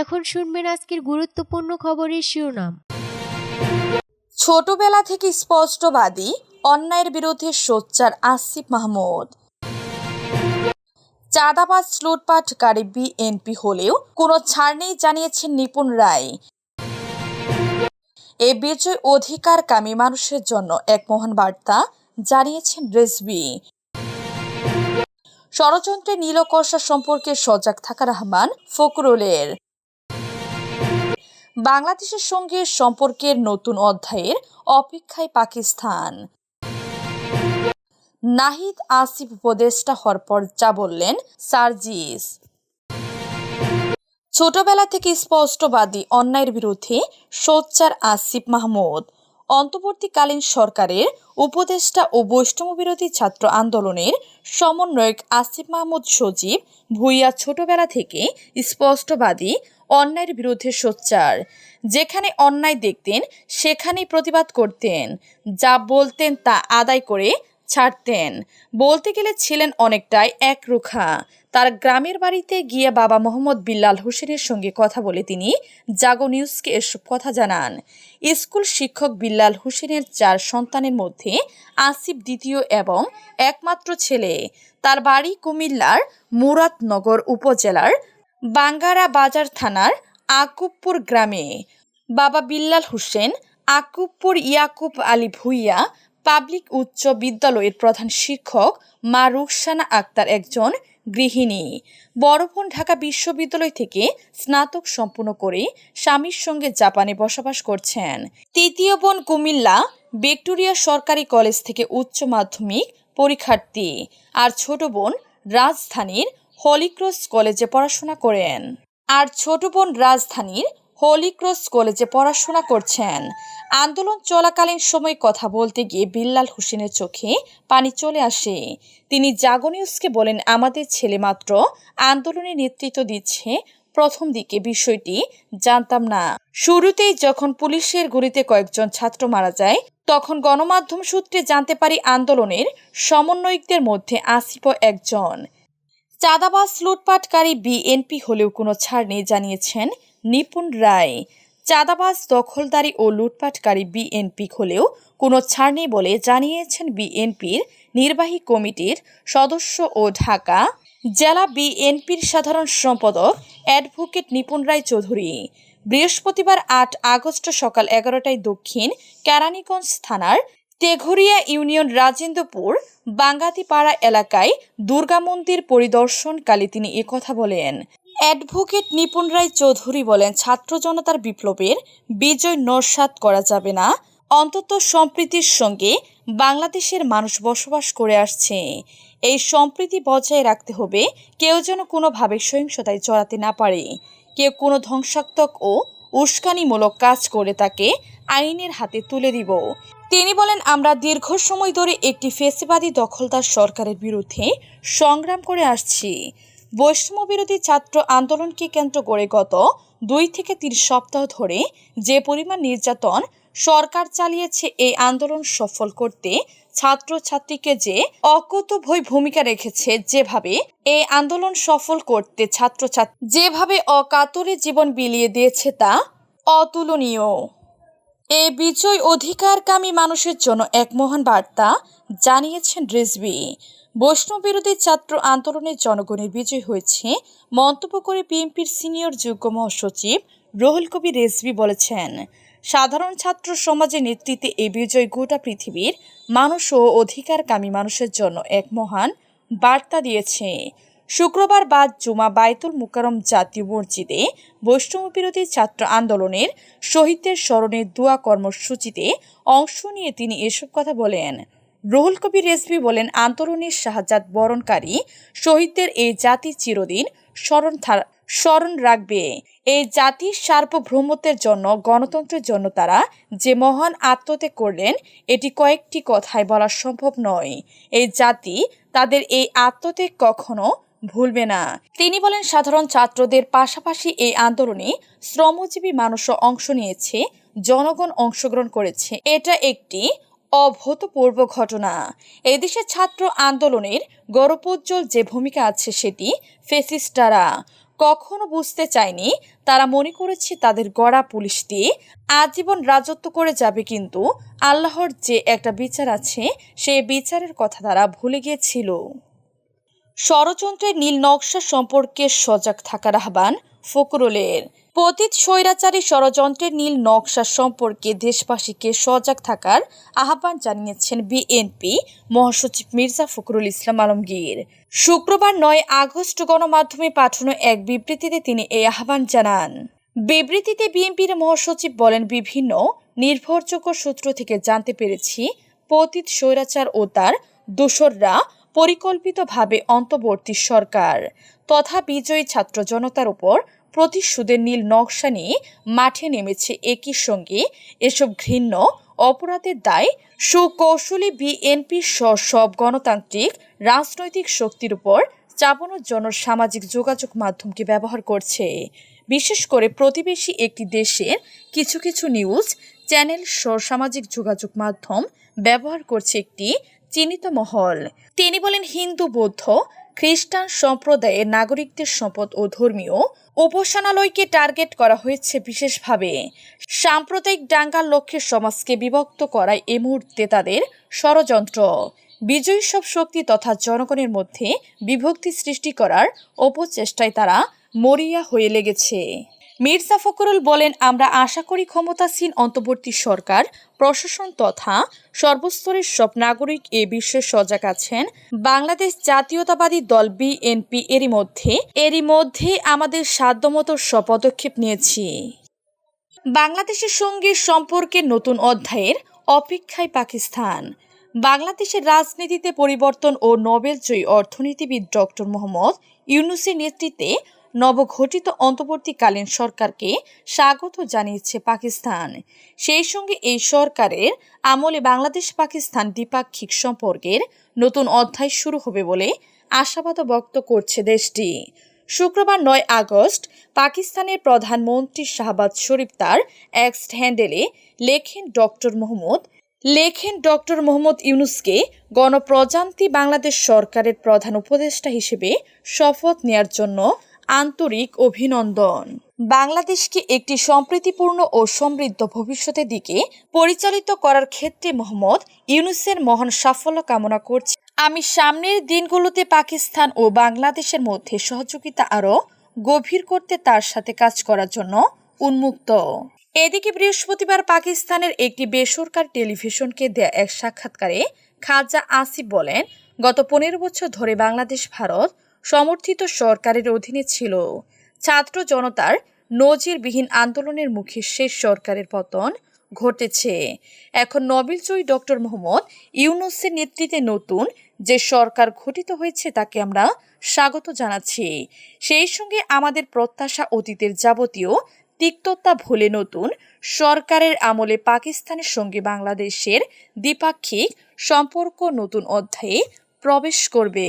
এখন শুনবেন আজকের গুরুত্বপূর্ণ খবরের শিরোনাম। ছোটবেলা থেকে স্পষ্টবাদী অন্যায়ের বিরুদ্ধে সোচ্চার আসিফ মাহমুদ। চাঁদাবাজ লুটপাটকারী বিএনপি হলেও কোনো ছাড় নেই জানিয়েছেন নিপুণ রায়। এ বিজয় অধিকারকামী মানুষের জন্য এক মহান বার্তা জানিয়েছেন রেজবি ষড়যন্ত্রে নীলকষা সম্পর্কে সজাগ থাকার আহ্বান ফকরুলের বাংলাদেশের সঙ্গে সম্পর্কের নতুন অধ্যায়ের অপেক্ষায় পাকিস্তান। নাহিদ আসিফ উপদেষ্টা হওয়ার পর যা বললেন, সার্জিস। ছোটবেলা থেকে স্পষ্টবাদী অন্যায়ের বিরুদ্ধে সোচ্চার আসিফ মাহমুদ। অন্তর্বর্তীকালীন সরকারের উপদেষ্টা ও বৈষ্ণব বিরোধী ছাত্র আন্দোলনের সমন্বয়ক আসিফ মাহমুদ সজীব ভুইয়া ছোটবেলা থেকে স্পষ্টবাদী অন্যায়ের বিরুদ্ধে সোচ্চার। যেখানে অন্যায় দেখতেন, সেখানেই প্রতিবাদ করতেন। যা বলতেন তা আদায় করে ছাড়তেন। বলতে গেলে ছিলেন অনেকটাই একরুখা তার গ্রামের বাড়িতে গিয়ে বাবা মোহাম্মদ বিল্লাল হোসেনের সঙ্গে কথা বলে তিনি জাগো নিউজকে এসব কথা জানান। স্কুল শিক্ষক বিল্লাল হোসেনের চার সন্তানের মধ্যে আসিফ দ্বিতীয় এবং একমাত্র ছেলে। তার বাড়ি কুমিল্লার মুরাদনগর উপজেলার বাঙ্গারা বাজার থানার আকুবপুর গ্রামে। বাবা বিল্লাল হোসেন আকুবপুর ইয়াকুব আলী ভুইয়া, পাবলিক উচ্চ বিদ্যালয়ের প্রধান শিক্ষক মা রুকসানা আক্তার একজন গৃহিণী। বড় বোন ঢাকা বিশ্ববিদ্যালয় থেকে স্নাতক সম্পূর্ণ করে স্বামীর সঙ্গে জাপানে বসবাস করছেন। তৃতীয় বোন কুমিল্লা ভিক্টোরিয়া সরকারি কলেজ থেকে উচ্চ মাধ্যমিক পরীক্ষার্থী। আর ছোট বোন রাজধানীর হলিক্রস কলেজে পড়াশোনা করেন। আর ছোট বোন রাজধানীর হলিক্রস কলেজে পড়াশোনা করছেন। আন্দোলন চলাকালীন সময় কথা বলতে গিয়ে বিল্লাল হোসেনের চোখে পানি চলে আসে। তিনি জাগো নিউজকে বলেন, আমাদের ছেলে মাত্র আন্দোলনে নেতৃত্ব দিচ্ছে। প্রথম দিকে বিষয়টি জানতাম না। শুরুতেই যখন পুলিশের গুলিতে কয়েকজন ছাত্র মারা যায়, তখন গণমাধ্যম সূত্রে জানতে পারি আন্দোলনের সমন্বয়কদের মধ্যে আসিফও একজন। চাঁদাবাজ লুটপাটকারী বিএনপি হলেও কোনো ছাড় নেই, জানিয়েছেন নিপুণ রায়। চাঁদাবাজ, দখলদারি ও লুটপাটকারী বিএনপি হলেও কোনো ছাড় নেই বলে জানিয়েছেন বিএনপির নির্বাহী কমিটির সদস্য ও ঢাকা জেলা বিএনপির সাধারণ সম্পাদক অ্যাডভোকেট নিপুণ রায় চৌধুরী। বৃহস্পতিবার আট আগস্ট সকাল এগারোটায় দক্ষিণ কেরানীগঞ্জ থানার তেঘরিয়া ইউনিয়ন রাজেন্দ্রপুর, বাঙ্গাতিপাড়া এলাকায় দুর্গা মন্দির পরিদর্শনকালে তিনি একথা বলেন, অ্যাডভোকেট নিপুণ রায় চৌধুরী বলেন, ছাত্র জনতার বিপ্লবের বিজয় নস্বাত করা যাবে না। অন্তত সম্প্রীতির সঙ্গে বাংলাদেশের মানুষ বসবাস করে আসছে। এই সম্প্রীতি বজায় রাখতে হবে। কেউ যেন কোনোভাবে সহিংসতায় জড়াতে না পারে। কেউ কোনো ধ্বংসাত্মক ও উস্কানিমূলক কাজ করে তাকে আইনের হাতে তুলে দিব। তিনি বলেন, আমরা দীর্ঘ সময় ধরে একটি ফেসিবাদী দখলদার সরকারের বিরুদ্ধে সংগ্রাম করে আসছি। বৈষম্য বিরোধী ছাত্র আন্দোলনকে কেন্দ্র করে গত দুই থেকে তিন সপ্তাহ ধরে যে পরিমাণ নির্যাতন সরকার চালিয়েছে, এই আন্দোলন সফল করতে ছাত্রছাত্রীকে যে অকুতভয় ভূমিকা রেখেছে, যেভাবে এই আন্দোলন সফল করতে ছাত্রছাত্রী, যেভাবে অকাতরে জীবন বিলিয়ে দিয়েছে তা অতুলনীয়। এই বিজয় অধিকারকামী মানুষের জন্য এক মহান বার্তা, জানিয়েছেন রিজভি। বৈষ্ণব বিরোধী ছাত্র আন্দোলনের জনগণের বিজয় হয়েছে মন্তব্য করে বিএনপির সিনিয়র যুগ্ম মহাসচিব রহুল কবি রেজভি বলেছেন, সাধারণ ছাত্র সমাজের নেতৃত্বে এই বিজয় গোটা পৃথিবীর মানুষ ও অধিকারকামী মানুষের জন্য এক মহান বার্তা দিয়েছে। শুক্রবার বাদ জুমা বায়তুল মুকারম জাতীয় মসজিদে বৈষ্ণব বিরোধী ছাত্র আন্দোলনের শহীদদের স্মরণে দোয়া কর্মসূচিতে অংশ নিয়ে তিনি এসব কথা বলেন। রুহুল কবির রেজভি বলেন, আন্দোলনের শাহজাদ বরণকারী শহীদদের এই জাতি চিরদিন স্মরণ স্মরণ রাখবে। এই জাতির সার্বভৌমত্বের জন্য, গণতন্ত্রের জন্য তারা যে মহান আত্মত্যাগ করলেন, এটি কয়েকটি কথায় বলা সম্ভব নয়। এই জাতি তাদের এই আত্মত্যাগ কখনো ভুলবে না। তিনি বলেন, সাধারণ ছাত্রদের পাশাপাশি এই আন্দোলনে শ্রমজীবী মানুষও অংশ নিয়েছে, জনগণ অংশগ্রহণ করেছে। এটা একটি অভূতপূর্ব ঘটনা। এদেশে ছাত্র আন্দোলনের গৌরবোজ্জ্বল যে ভূমিকা আছে সেটি ফেসিস্টারা কখনো বুঝতে চায়নি। তারা মনে করেছে, তাদের গড়া পুলিশ দিয়ে আজীবন রাজত্ব করে যাবে, কিন্তু আল্লাহর যে একটা বিচার আছে, সেই বিচারের কথা তারা ভুলে গিয়েছিল। ষড়যন্ত্রের নীল নকশা সম্পর্কে সজাগ থাকার আহ্বান ফকরুলের। পতিত স্বৈরাচারী ষড়যন্ত্রের নীল নকশা সম্পর্কে দেশবাসীকে সজাগ থাকার আহ্বান জানিয়েছেন বিএনপি মহাসচিব মির্জা ফখরুল ইসলাম আলমগীর। শুক্রবার নয় আগস্ট গণমাধ্যমে পাঠানো এক বিবৃতিতে তিনি এই আহ্বান জানান। বিবৃতিতে বিএনপির মহাসচিব বলেন, বিভিন্ন নির্ভরযোগ্য সূত্র থেকে জানতে পেরেছি পতিত স্বৈরাচার ও তার দোসররা পরিকল্পিতভাবে অন্তর্বর্তী সরকার। তথা বিজয়ী ছাত্র জনতার উপর প্রতিশোধের নীল নকশা নিয়ে মাঠে নেমেছে একই সঙ্গে এসব ঘৃণ্য, অপরাধের দায়, সুকৌশলী বিএনপি সহ সব গণতান্ত্রিক, রাজনৈতিক শক্তির উপর চাপানোর জন্য সামাজিক যোগাযোগ মাধ্যমকে ব্যবহার করছে। বিশেষ করে প্রতিবেশী একটি দেশের কিছু কিছু নিউজ, চ্যানেল সহ সামাজিক যোগাযোগ মাধ্যম ব্যবহার করছে একটি চিহ্নিত মহল। তিনি বলেন হিন্দু, বৌদ্ধ, খ্রিস্টান সম্প্রদায়ের নাগরিকদের সম্পদ ও ধর্মীয় উপাসনালয়কে টার্গেট করা হয়েছে বিশেষভাবে। সাম্প্রদায়িক ডাঙ্গার লক্ষ্যে সমাজকে বিভক্ত করায় এ মুহূর্তে তাদের ষড়যন্ত্র। বিজয়ী সব শক্তি তথা জনগণের মধ্যে বিভক্তি সৃষ্টি করার অপচেষ্টায় তারা মরিয়া হয়ে লেগেছে। মির্জা ফখরুল বলেন, আমরা আশা করি ক্ষমতাসীন অন্তর্বর্তী সরকার, প্রশাসন তথা সর্বস্তরের সব নাগরিক এ বিষয়ে সজাগ আছেন। বাংলাদেশ জাতীয়তাবাদী দল বিএনপি এরই মধ্যে এরই মধ্যে আমাদের সাধ্যমতো সব পদক্ষেপ নিয়েছি। বাংলাদেশের সঙ্গে সম্পর্কের নতুন অধ্যায়ের অপেক্ষায় পাকিস্তান। বাংলাদেশের রাজনীতিতে পরিবর্তন ও নোবেলজয়ী অর্থনীতিবিদ ডক্টর মোহাম্মদ ইউনুসের নেতৃত্বে নবগঠিত অন্তর্বর্তীকালীন সরকারকে স্বাগত জানিয়েছে পাকিস্তান। সেই সঙ্গে এই সরকারের আমলে বাংলাদেশ পাকিস্তান দ্বিপাক্ষিক সম্পর্কের নতুন অধ্যায় শুরু হবে বলে আশাবাদ ব্যক্ত করছে দেশটি। শুক্রবার নয় আগস্ট পাকিস্তানের প্রধানমন্ত্রী শাহবাজ শরীফ তার এক্স হ্যান্ডেলে লেখেন ডক্টর মোহাম্মদ লেখেন ডক্টর মোহাম্মদ ইউনুসকে গণপ্রজান্তি বাংলাদেশ সরকারের প্রধান উপদেষ্টা হিসেবে শপথ নেয়ার জন্য আন্তরিক অভিনন্দন। বাংলাদেশকে একটি সম্প্রীতিপূর্ণ ও সমৃদ্ধ ভবিষ্যতের দিকে পরিচালিত করার ক্ষেত্রে মোহাম্মদ ইউনুসের মহান সাফল্য কামনা করছি। আমি সামনের দিনগুলোতে পাকিস্তান ও বাংলাদেশের মধ্যে সহযোগিতা আরও গভীর করতে তার সাথে কাজ করার জন্য উন্মুক্ত। এদিকে বৃহস্পতিবার পাকিস্তানের একটি বেসরকারি টেলিভিশনকে দেয়া এক সাক্ষাৎকারে খাজা আসিফ বলেন, গত পনেরো বছর ধরে বাংলাদেশ, ভারত সমর্থিত সরকারের অধীনে ছিল। ছাত্র জনতার নজিরবিহীন আন্দোলনের মুখে শেষ সরকারের পতন ঘটেছে। এখন নোবেলজয়ী ডক্টর মোহাম্মদ ইউনুসের নেতৃত্বে নতুন যে সরকার গঠিত হয়েছে তাকে আমরা স্বাগত জানাচ্ছি। সেই সঙ্গে আমাদের প্রত্যাশা অতীতের যাবতীয় তিক্ততা ভুলে নতুন সরকারের আমলে পাকিস্তানের সঙ্গে বাংলাদেশের দ্বিপাক্ষিক সম্পর্ক নতুন অধ্যায়ে প্রবেশ করবে।